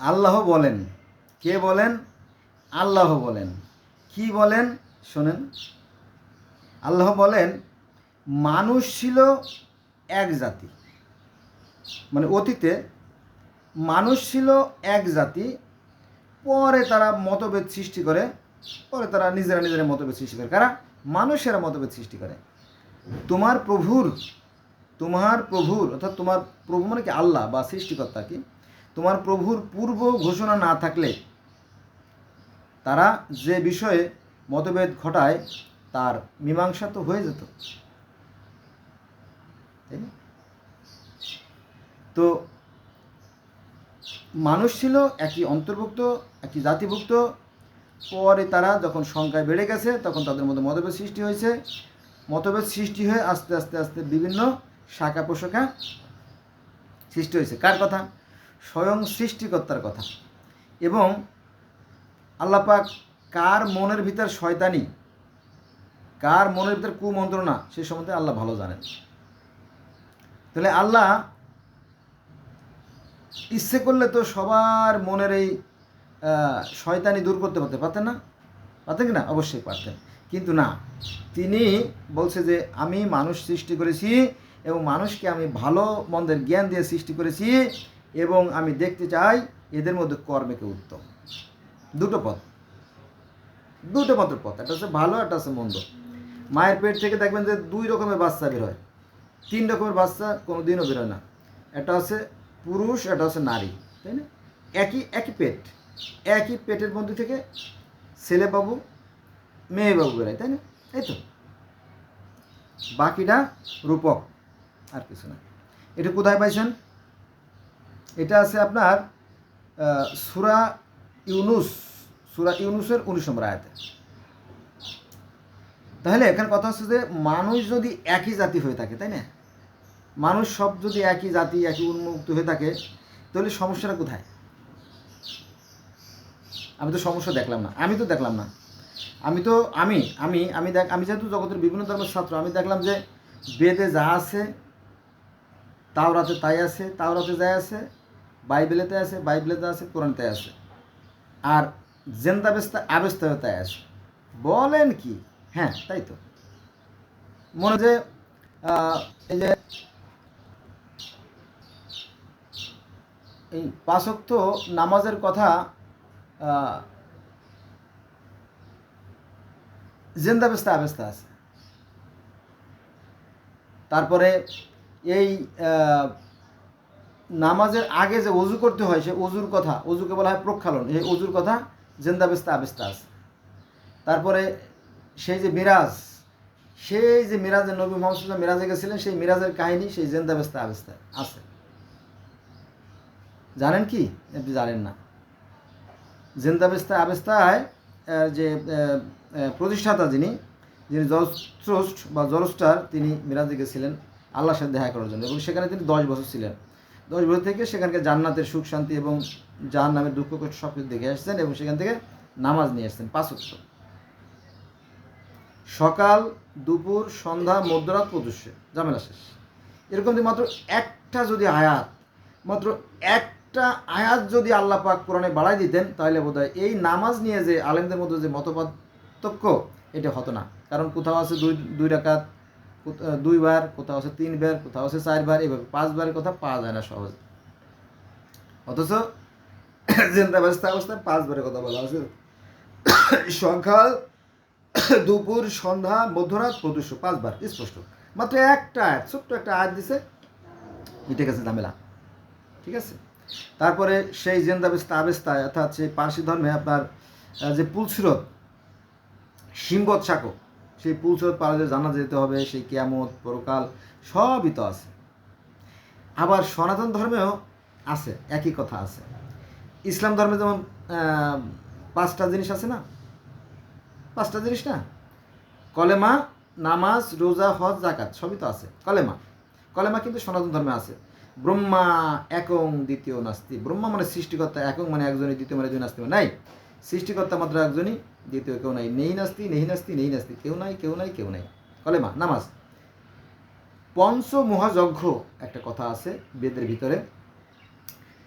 আল্লাহ বলেন। কে বলেন? আল্লাহ বলেন। কি বলেন? শোনেন। আল্লাহ বলেন, মানুষ ছিল এক জাতি। মানে অতীতে মানুষ ছিল এক জাতি, পরে তারা মতভেদ সৃষ্টি করে, পরে তারা নিজেরা নিজেরা মতভেদ সৃষ্টি করে। কারা? মানুষেরা মতভেদ সৃষ্টি করে। তোমার প্রভুর তোমার প্রভুর, অর্থাৎ তোমার প্রভু মানে কি? আল্লাহ বা সৃষ্টিকর্তা কি? তোমার প্রভুর পূর্ব ঘোষণা না থাকলে তারা যে বিষয়ে মতভেদ ঘটায়, তার মীমাংসা তো হয়ে যেত। তাই তো মানুষ ছিল একই অন্তর্ভুক্ত, একই জাতিভুক্ত। পরে তারা যখন সংখ্যায় বেড়ে গেছে, তখন তাদের মধ্যে মতভেদ সৃষ্টি হয়েছে। মতভেদ সৃষ্টি হয়ে আস্তে আস্তে আস্তে বিভিন্ন শাখা পোশাখা সৃষ্টি হয়েছে। কার কথা? স্বয়ং সৃষ্টিকর্তার কথা। এবং আল্লাপাক কার মনের ভিতর শয়তানি, কার মনের ভিতর কুমন্ত্রণা, সে সম্বন্ধে আল্লাহ ভালো জানেন। তাহলে আল্লাহ ইচ্ছে করলে তো সবার মনের এই শয়তানি দূর করতে পারতে পারতেন না? পারতেন কি না? অবশ্যই পারতেন। কিন্তু না, তিনি বলছে যে, আমি মানুষ সৃষ্টি করেছি এবং মানুষকে আমি ভালো মন্দের জ্ঞান দিয়ে সৃষ্টি করেছি এবং আমি দেখতে চাই এদের মধ্যে কর্মেকে উত্তম। দুটো পথ। দুটো মাত্র পথ। একটা হচ্ছে ভালো, একটা হচ্ছে মন্দ। মায়ের পেট থেকে দেখবেন যে দুই রকমের বাচ্চা বের হয়। তিন রকমের বাচ্চা কোনো দিনও বেরোয় না। একটা হচ্ছে পুরুষ, একটা হচ্ছে নারী, তাই না? একই একই পেট। একই পেটের মধ্যে থেকে ছেলে বাবু, মেয়ে বাবু বেরোয় তাই না? এই তো। বাকিটা রূপক, আর কিছু না। এটা কোথায় পাইছেন? এটা আছে আপনার সুরা ইউনুস, সুরা ইউনুসের উনিশ নম্বর আয়াতে। তাহলে এখানে কথা হচ্ছে যে, মানুষ যদি একই জাতি হয়ে থাকে, তাই না? মানুষ সব যদি একই জাতি, একই উন্মুক্ত হয়ে থাকে, তাহলে সমস্যাটা কোথায়? আমি তো সমস্যা দেখলাম না। আমি তো দেখলাম না। আমি তো, আমি আমি আমি দেখ, আমি যেহেতু জগতের বিভিন্ন ধর্মের ছাত্র, আমি দেখলাম যে, বেদে যা আছে, তাওরাতে তাই আছে, তাওরাতে যাই আছে বাইবেলেতে আছে বাইবেলেতে আছে, কোরআনতে আছে। আর জেন্দাবেস্তা আবেস্তায় তাই আছে। বলেন কি? হ্যাঁ তাই তো। মনে যে এই যে, এই পাঁচক্ত নামাজের কথা জেন্দাবেস্তা আবেস্তা আছে। তারপরে এই নামাজের আগে যে অজু করতে হয়, সে অজুর কথা, অজুকে বলা হয় প্রক্ষালন। এই অজুর কথা জেন্দাবেস্তা আবেস্তা আছে। তারপরে সেই যে মিরাজ, সেই যে মিরাজের নবী মোহাম্মদ মিরাজে গেছিলেন, সেই মিরাজের কাহিনী সেই জেন্দাবেস্তা আবেস্তা আছে। জানেন কি? আপনি জানেন না। জেন্দাবেস্তা আবেস্তায় যে প্রতিষ্ঠাতা যিনি যিনি জরস্ট্রোস্ট বা জরস্টার, তিনি মিরাজে গেছিলেন আল্লাহর সাথে দেখা করার জন্য। এবং সেখানে তিনি দশ বছর ছিলেন। দশ বছর থেকে সেখানকার জান্নাতের সুখ, শান্তি এবং জাহান নামের দুঃখ, কষ্ট সব কিছু দেখে আসছেন এবং সেখান থেকে নামাজ নিয়ে আসছেন পাঁচ ওয়াক্ত। সকাল, দুপুর, সন্ধ্যা, মধ্যরাত প্রদুষ্যে জামেলা শেষ এরকম যদি মাত্র একটা যদি আয়াত, মাত্র একটা আয়াত যদি আল্লাহ পাক কোরআনে বাড়াই দিতেন, তাহলে বোধ এই নামাজ নিয়ে যে আলেমদের মধ্যে যে মতপার্থক্য, এটা হতো না কারণ কোথাও আছে দুই দুই রাকাত দুইবার, কোথাও আছে তিনবার, কোথাও আছে চারবার, এভাবে পাঁচবারের কথা পাওয়া যায় না সহজে। অথচ জিন্দাবাস্তা অবস্থায় পাঁচবারের কথা বলা আছে সকাল, দুপুর, সন্ধ্যা, মধ্যরাত প্রদুষ পাঁচবার, স্পষ্ট। মাত্র একটা আয়াত, ছোট্ট একটা আয়াত দিছে, মিটে গেছে ঝামেলা। ঠিক আছে? তারপরে সেই জেন্দাবেস্তা আবেস্তায় অর্থাৎ সেই পার্সি ধর্মে আপনার যে পুলসিরত সিম্বত শাকো সেই পুলসিরত পাড়াতে জানা যেতে হবে, সেই কিয়ামত, পরকাল, সবই তো আছে। আবার সনাতন ধর্মেও আছে, একই কথা আছে। ইসলাম ধর্মে যেমন পাঁচটা জিনিস আছে না? পাঁচটা জিনিস না? কলেমা, নামাজ, রোজা, হজ জাকাত সবই তো আছে। কলেমা। কলেমা কিন্তু সনাতন ধর্মে আছে। ব্রহ্মা একং দ্বিতীয় নাস্তি। ব্রহ্মা মানে সৃষ্টিকর্তা, একং মানে একজনের দ্বিতীয় মানে দুই নাস্তি মানে নাই। সৃষ্টিকর্তা মাত্র একজনই, দ্বিতীয় কেউ নাই। নেই নাস্তি নেই নাস্তি নেই নাস্তি, কেউ নাই কেউ নাই কেউ নাই। কলেমা, নামাজ। পঞ্চ মহাযজ্ঞ একটা কথা আছে বেদের ভিতরে।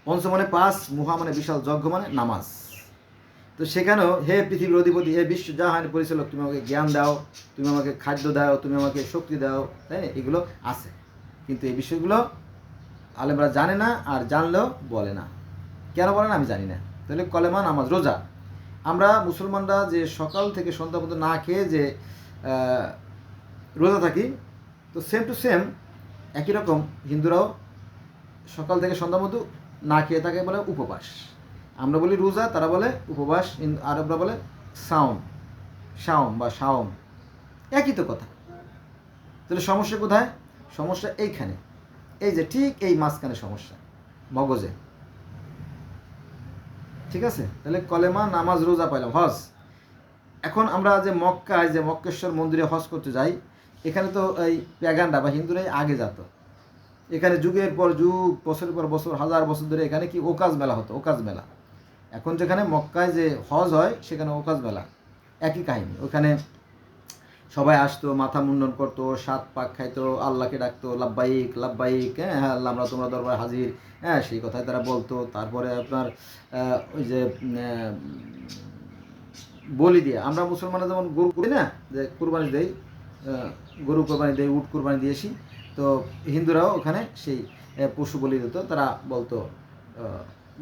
পঞ্চ মানে পাঁচ, মুহা মানে বিশাল যজ্ঞ মানে নামাজ। তো সেখানেও, হে পৃথিবীর অধিপতি, হে বিশ্ব জাহান পরিচালক, তুমি আমাকে জ্ঞান দাও, তুমি আমাকে খাদ্য দাও, তুমি আমাকে শক্তি দাও, তাই না? এগুলো আছে। কিন্তু এই বিষয়গুলো আলেমরা জানে না আর জানলেও বলে না। কেন বলে না আমি জানি না। তাহলে কলেমা, নামাজ, রোজা। আমরা মুসলমানরা যে সকাল থেকে সন্ধ্যা পর্যন্ত না খেয়ে যে রোজা থাকি, তো সেম টু সেম একই রকম হিন্দুরাও সকাল থেকে সন্ধ্যা মতো না খেয়ে থাকে বলে উপবাস। আমরা বলি রোজা, তারা বলে উপবাস আরবরা বলে সাওম শাওম বা শাওম একই তো কথা। তাহলে সমস্যা কোথায়? সমস্যা এইখানে। এই যে ঠিক এই মাঝখানে সমস্যা, মগজে। ঠিক আছে? তাহলে কলেমা, নামাজ, রোজা পাইলাম, হজ। এখন আমরা যে মক্কায়, যে মক্কেশ্বর মন্দিরে হজ করতে যাই, এখানে তো এই প্যাগান্ডা বা হিন্দুরাই আগে যেত। এখানে যুগের পর যুগ, বছরের পর বছর, হাজার বছর ধরে এখানে কি ওকাজ মেলা হতো, ওকাজ মেলা। এখন যেখানে মক্কায় যে হজ হয়, সেখানে ওকাজ মেলা। একই কাহিনী, ওখানে সবাই আসতো, মাথা মুন্ডন করতো, সাত পাক খাইতো, আল্লাহকে ডাকতো, লাব্বাইক লাব্বাইক হ্যাঁ হ্যাঁ আল্লাহ, আমরা তোমরা দরবার হাজির হ্যাঁ সেই কথাই তারা বলতো। তারপরে আপনার ওই যে বলি দিয়ে, আমরা মুসলমানরা যেমন গরু করি না, যে কুরবানি দেই গরু কোরবানি দেই, উট কোরবানি দিয়েছি তো হিন্দুরাও ওখানে সেই পশু বলি দিত, তারা বলতো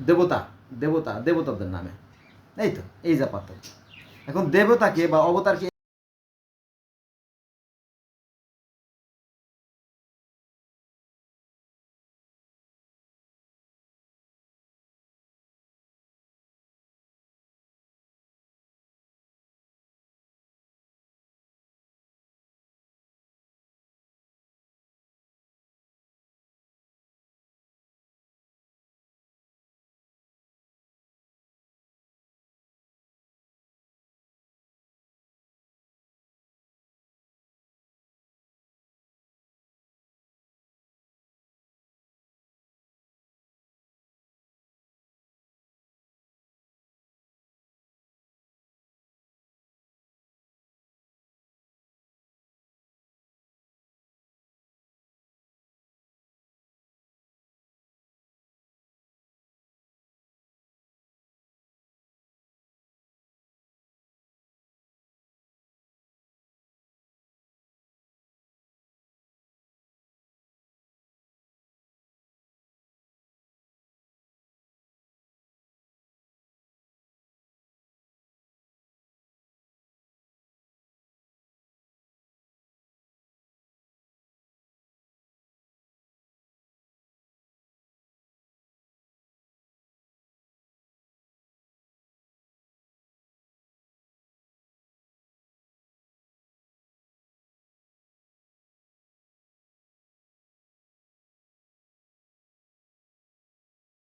দেবতা দেবতা, দেবতাদের নামে। এই তো, এই যা পার্থক্য। এখন দেবতাকে বা অবতারকে